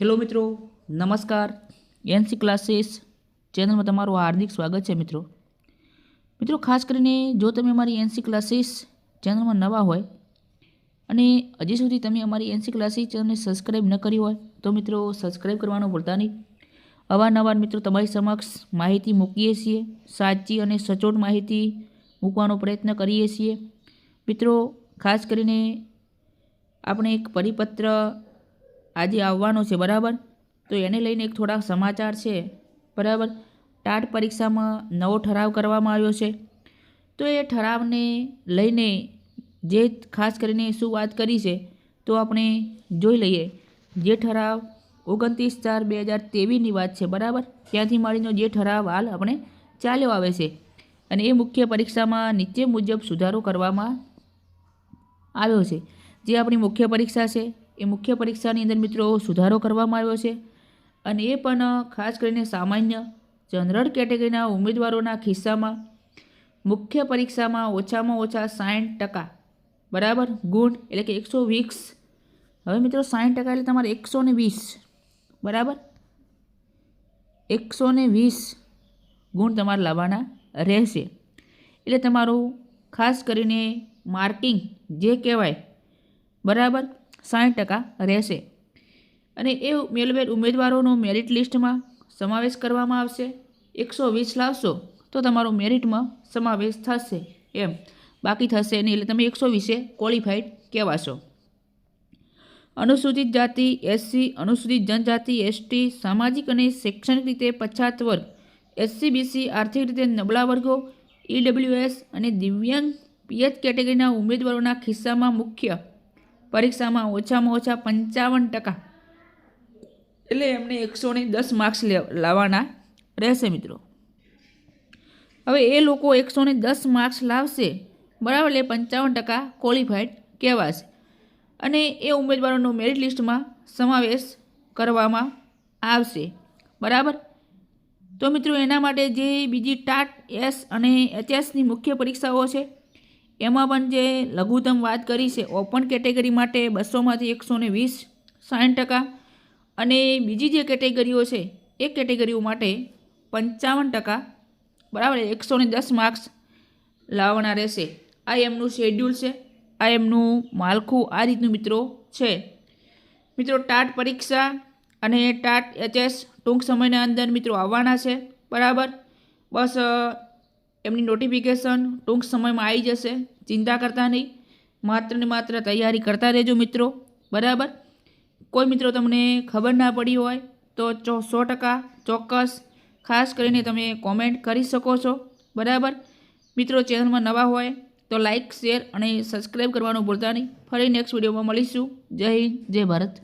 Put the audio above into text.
Hello મિત્રો, નમસ્કાર. NC classes ચેનલમાં તમારું હાર્દિક સ્વાગત છે મિત્રો. મિત્રો, ખાસ કરીને જો તમે અમારી એનસી ક્લાસીસ ચેનલમાં નવા હોય અને હજી સુધી તમે અમારી એનસી ક્લાસીસ ચેનલને સબસ્ક્રાઈબ ન કરી હોય, તો મિત્રો સબસ્ક્રાઈબ કરવાનું ભૂલતા નહીં. અવારનવાર મિત્રો તમારી સમક્ષ માહિતી મૂકીએ છીએ, સાચી અને સચોટ માહિતી મૂકવાનો પ્રયત્ન કરીએ છીએ. મિત્રો, ખાસ કરીને આપણે એક પરિપત્ર આજે આવવાનો છે, બરાબર? તો એને લઈને એક થોડા સમાચાર છે, બરાબર? ટાટ પરીક્ષામાં નવો ઠરાવ કરવામાં આવ્યો છે. તો એ ઠરાવને લઈને જે ખાસ કરીને શું વાત કરી છે, તો આપણે જોઈ લઈએ. જે ઠરાવ ઓગણત્રીસ ચાર બે હજાર તેવીસની વાત છે, બરાબર? ત્યાંથી મળીનો જે ઠરાવ હાલ આપણે ચાલ્યો આવે છે. અને એ મુખ્ય પરીક્ષામાં નીચે મુજબ સુધારો કરવામાં આવ્યો છે. જે આપણી મુખ્ય પરીક્ષા છે એ મુખ્ય પરીક્ષાની અંદર મિત્રો સુધારો કરવામાં આવ્યો છે. અને એ પણ ખાસ કરીને સામાન્ય જનરલ કેટેગરીના ઉમેદવારોના ખિસ્સામાં મુખ્ય પરીક્ષામાં ઓછામાં ઓછા સાઠ ટકા, બરાબર? ગુણ એટલે કે એકસો વીસ. હવે મિત્રો સાઠ ટકા એટલે તમારે એકસો ને વીસ, બરાબર? એકસો ને વીસ ગુણ તમારે લાવવાના રહેશે. એટલે તમારું ખાસ કરીને માર્કિંગ જે કહેવાય, બરાબર? સાઠ ટકા રહેશે. અને એ મેળવેલ ઉમેદવારોનો મેરિટ લિસ્ટમાં સમાવેશ કરવામાં આવશે. એકસો વીસ લાવશો તો તમારો મેરિટમાં સમાવેશ થશે એમ. બાકી થશે નહીં એટલે તમે એકસો વીસે ક્વોલિફાઈડ કહેવાશો. અનુસૂચિત જાતિ એસસી અનુસૂચિત જનજાતિ એસટી સામાજિક અને શૈક્ષણિક રીતે પછાત વર્ગ એસસી બીસી આર્થિક રીતે નબળા વર્ગો ઈડબ્લ્યુએસ અને દિવ્યાંગ પીએચ કેટેગરીના ઉમેદવારોના ખિસ્સામાં મુખ્ય પરીક્ષામાં ઓછામાં ઓછા પંચાવન ટકા. એટલે એમને એકસો ને દસ માર્ક્સ લાવવાના રહેશે મિત્રો. હવે એ લોકો એકસો ને દસ માર્ક્સ લાવશે. બરાબર, એટલે પંચાવન ટકા ક્વોલિફાઈડ કહેવાશે. અને એ ઉમેદવારોનો મેરિટ લિસ્ટમાં સમાવેશ કરવામાં આવશે. બરાબર? તો મિત્રો, એના માટે જે બીજી ટાટ, એસ અને એચએસની મુખ્ય પરીક્ષાઓ છે એમાં પણ જે લઘુત્તમ વાત કરી છે ઓપન કેટેગરી માટે બસોમાંથી એકસો ને વીસ સાઠ ટકા અને બીજી જે કેટેગરીઓ છે, એ કેટેગરીઓ માટે પંચાવન ટકા, બરાબર, એકસો ને દસ માર્ક્સ લાવવાના રહેશે. આ એમનું શેડ્યુલ છે, આ એમનું માળખું આ રીતનું મિત્રો છે. મિત્રો, ટાટ પરીક્ષા અને ટાટ એચએસ ટૂંક સમયના અંદર મિત્રો આવવાના છે, બરાબર. બસ એમની નોટિફિકેશન ટૂંક સમયમાં આવી જશે. ચિંતા કરતા નહીં. માત્ર ને માત્ર તૈયારી કરતા રહેજો મિત્રો. બરાબર? કોઈ મિત્રો તમને ખબર ના પડી હોય તો ચો સો ટકા ચોક્કસ ખાસ કરીને તમે કોમેન્ટ કરી શકો છો. બરાબર? મિત્રો, ચેનલમાં નવા હોય તો લાઇક શેર અને સબસ્ક્રાઈબ કરવાનું ભૂલતા નહીં. ફરી નેક્સ્ટ વિડીયોમાં મળીશું. જય હિન્દ, જય ભારત.